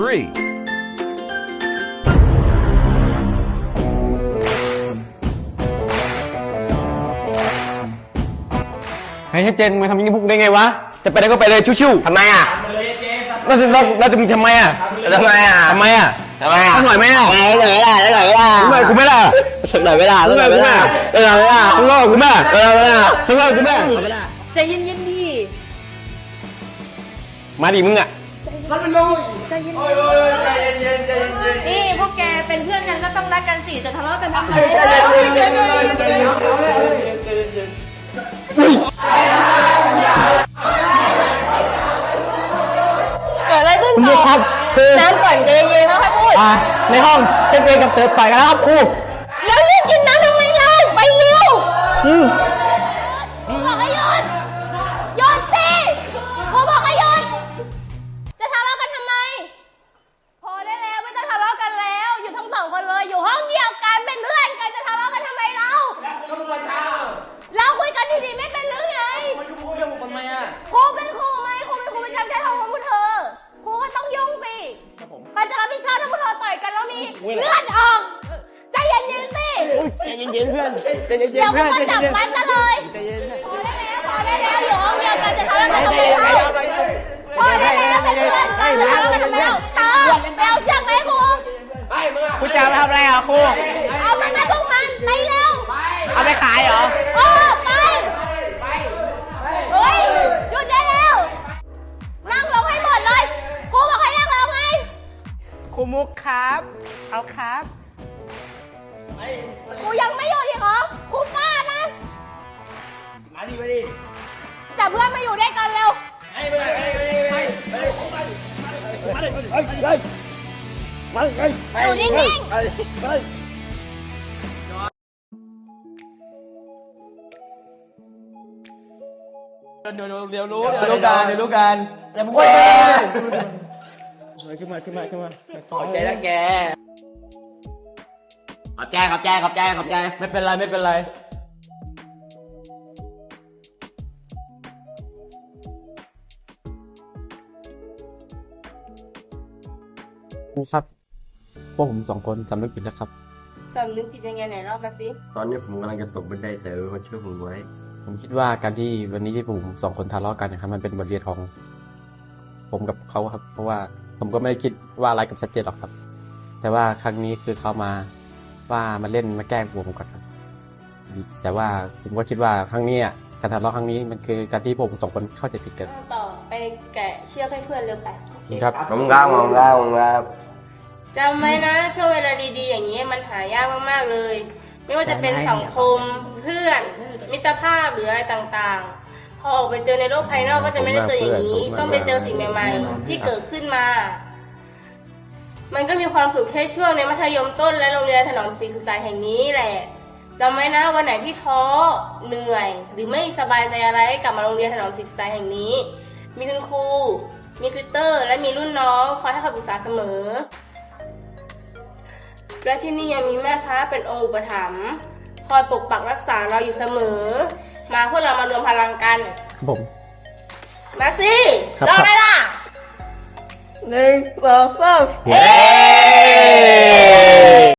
three. ให้ชัดเจนมึงทำอย่างนี้พวกกูได้ไงวะจะไปไหนก็ไปเลยชิวๆทำไมอะแล้วจะแล้วแล้วจะมึงทำไมอะทำไมอะทำไมอะทำไมอะสักหน่อยไหมอะสักหน่อยไม่ได้สักหน่อยไม่ได้สักหน่อยกูไม่ล่ะสักหน่อยไม่ได้สักหน่อยไม่ได้สักหน่อยไม่ได้สักหน่อยกูแม่เออไม่ได้ สักหน่อยกูแม่ใจเย็นๆดิมาดิมึงอะใจเย็นๆนี่พวกแกเป็นเพื่อนกันก็ต้องรักกันสิจะทะเลาะกันทำไมเกิดอะไรขึ้นคุณต่ผู้อครับคือน้ำก่อนใจเย็นๆค่อยๆพูดอ่าในห้องชัดเจนกับเติร์ดต่อยกันแล้วครับครูแล้วรีบกินน้ำทำไมล่ะไปเร็วอืม เลือดออก ใจเย็นๆสิใจเย็นๆเพื่อนใจเย็นเดี๋ยวๆกูเพื่อนมาใจจับเย็นมันซะเลยพอได้แล้วพอได้แล้วอยู่ห้องเดียวกันจะทะเลาะกันทำไมเราพอได้แล้วเป็นเพื่อนกันจะทะเลาะกันทำไมเราตาไปเอาเชือกไหมครูกูจะไปทำอะไรอะครูเอามันมาพวกมันไปเร็ว เอาไปขายเหรอเออ ครูมุกครับ เอาครับครูยังไม่หยุดอีกเหรอครูกล้านะ มาดิมาดิจับเพื่อนมาอยู่ด้วยกันเร็ว ไอ้เพื่อนไอ้เพื่อนไอ้เพื่อนมาดิมาดิมาดิมาดิมาดิอยู่นิ่งๆ มาดิมาดิเดี๋ยวเดี๋ยวรู้เดี๋ยวรู้กันเดี๋ยวรู้กันเดี๋ยวมึงไป ขึ้นมาขึ้นมาขึ้นมาขอบใจนะแก ขอบใจขอบใจขอบใจขอบใจ ไม่เป็นไรไม่เป็นไรครูครับ พวกผมสองคนสำนึกผิดแล้วครับ สำนึกผิดยังไงไหนเล่ามาสิ ตอนนี้ผมกำลังจะตกบันไดแต่เออมาช่วยผมไว้ ผมคิดว่าการที่วันนี้ที่ผมสองคนทะเลาะกันนะครับมันเป็นบทเรียนของ ผมกับเขาครับ เพราะว่า ผมก็ไม่ได้คิดว่าอะไรกับชัดเจนหรอกครับ แต่ว่าครั้งนี้คือเขามาว่ามาเล่นมาแกล้งผมก่อนครับ แต่ว่าผมก็คิดว่าครั้งนี้อะการทะเลาะครั้งนี้มันคือการที่ผมสองคนเข้าใจผิดกัน ต่อไปแกะเชือกให้เพื่อนเร็วไปครับมองก้าวมองก้าวมองก้าวจำไว้นะช่วงเวลาดีๆ อย่างนี้มันหายากมากๆเลย ไม่ว่าจะเป็นสังคมเพื่อน มิตรภาพหรืออะไรต่างๆ พอออกไปเจอในโลกภายนอกก็จะไม่ได้เจออย่างนี้ ต้องไปเจอสิ่งใหม่ ๆ ที่เกิดขึ้นมา มันก็มีความสุขแค่ช่วงในมัธยมต้นและโรงเรียนถนนศรีสุสานแห่งนี้แหละจำไว้นะวันไหนที่ท้อเหนื่อย หรือไม่สบายใจอะไรกลับมาโรงเรียนถนนศรีสุสานแห่งนี้ มีคุณครูมีซิสเตอร์ และมีรุ่นน้องคอยให้คำปรึกษาเสมอ และที่นี่ยังมีแม่พระเป็นองค์อุปถัมภ์คอยปกปักรักษาเราอยู่เสมอ มาพวกเรามารวมพลังกัน ครับผม มาสิครับ รออะไรล่ะหนึ่งสองสามเอ๊